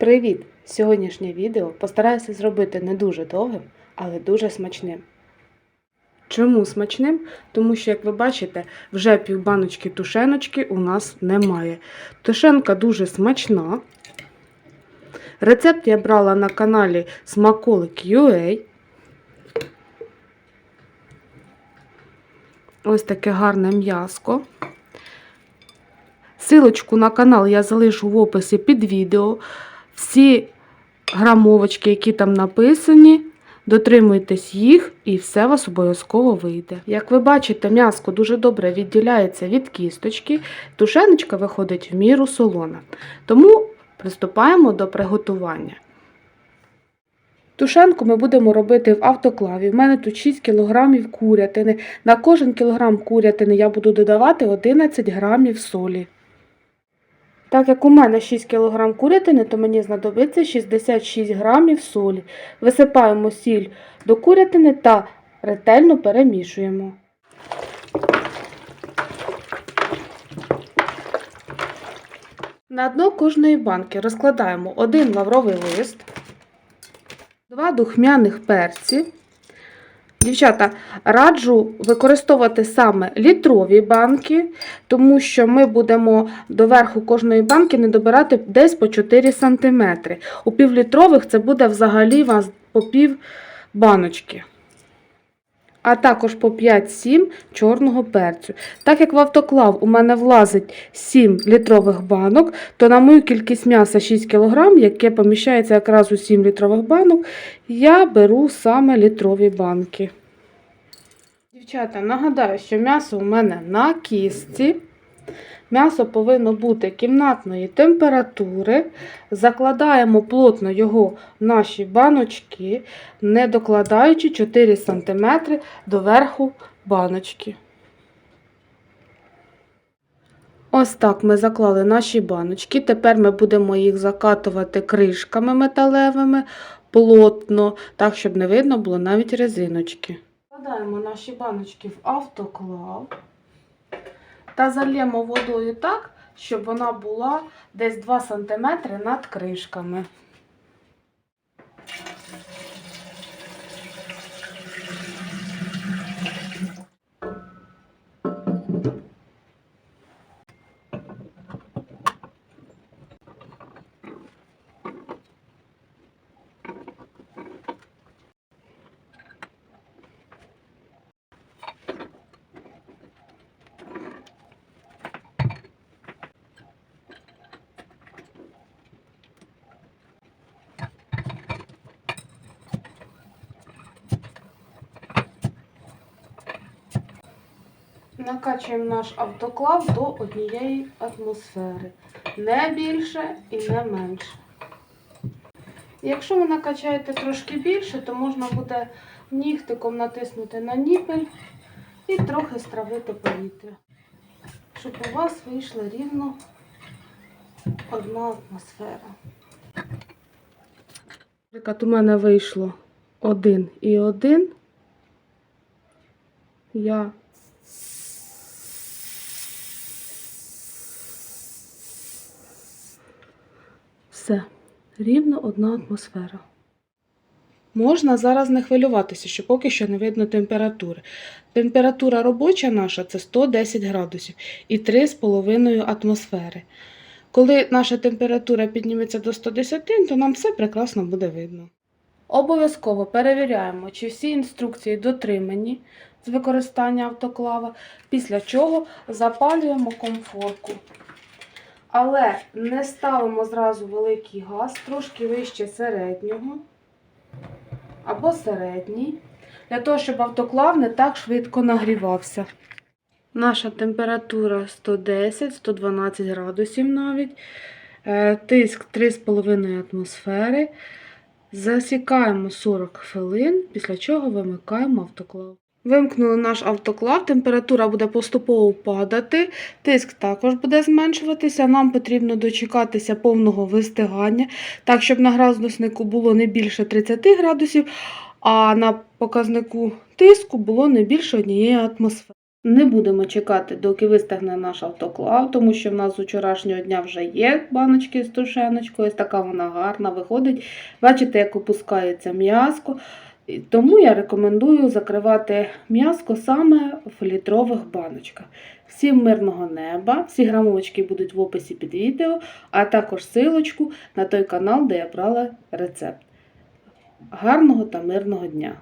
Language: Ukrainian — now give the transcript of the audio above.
Привіт! Сьогоднішнє відео постараюся зробити не дуже довгим, але дуже смачним. Чому смачним? Тому що, як ви бачите, вже півбаночки тушеночки у нас немає. Тушенка дуже смачна. Рецепт я брала на каналі Смаколик UA. Ось таке гарне м'яско. Силочку на канал я залишу в описі під відео. Всі грамовочки, які там написані, дотримуйтесь їх і все у вас обов'язково вийде. Як ви бачите, м'яско дуже добре відділяється від кісточки, тушеночка виходить в міру солона. Тому приступаємо до приготування. Тушенку ми будемо робити в автоклаві. У мене тут 6 кг курятини. На кожен кілограм курятини я буду додавати 11 грамів солі. Так як у мене 6 кг курятини, то мені знадобиться 66 грамів солі. Висипаємо сіль до курятини та ретельно перемішуємо. На дно кожної банки розкладаємо один лавровий лист, два духмяних перці. Дівчата, раджу використовувати саме літрові банки, тому що ми будемо до верху кожної банки не добирати десь по 4 см. У півлітрових це буде взагалі вас по пів баночки. А також по 5-7 чорного перцю. Так як в автоклав у мене влазить 7 літрових банок, то на мою кількість м'яса 6 кг, яке поміщається якраз у 7 літрових банок, я беру саме літрові банки. Дівчата, нагадаю, що м'ясо у мене на кістці. М'ясо повинно бути кімнатної температури. Закладаємо плотно його в наші баночки, не докладаючи 4 см до верху баночки. Ось так ми заклали наші баночки. Тепер ми будемо їх закатувати кришками металевими плотно, так, щоб не видно було навіть резиночки. Вкладаємо наші баночки в автоклав та зальємо водою так, щоб вона була десь 2 см над кришками. Накачуємо наш автоклав до однієї атмосфери. Не більше і не менше. Якщо ви накачаєте трошки більше, то можна буде нігтиком натиснути на ніпель і трохи стравити повітря. Щоб у вас вийшла рівно одна атмосфера. Наприклад, у мене вийшло один і один. Я Все, рівно одна атмосфера. Можна зараз не хвилюватися, що поки що не видно температури. Температура робоча наша це 110 градусів і 3,5 атмосфери. Коли наша температура підніметься до 110, то нам все прекрасно буде видно. Обов'язково перевіряємо, чи всі інструкції дотримані з використання автоклава, після чого запалюємо комфорку. Але не ставимо зразу великий газ, трошки вище середнього або середній, для того, щоб автоклав не так швидко нагрівався. Наша температура 110-112 градусів навіть, Е, тиск 3,5 атмосфери. Засікаємо 40 хвилин, після чого вимикаємо автоклав. Вимкнули наш автоклав, температура буде поступово падати, тиск також буде зменшуватися. Нам потрібно дочекатися повного вистигання, так, щоб на градуснику було не більше 30 градусів, а на показнику тиску було не більше однієї атмосфери. Не будемо чекати, доки вистигне наш автоклав, тому що в нас з вчорашнього дня вже є баночки з тушеночкою. Ось така вона гарна виходить. Бачите, як опускається м'яско. Тому я рекомендую закривати м'яско саме в літрових баночках. Всім мирного неба, всі грамовочки будуть в описі під відео, а також силочку на той канал, де я брала рецепт. Гарного та мирного дня!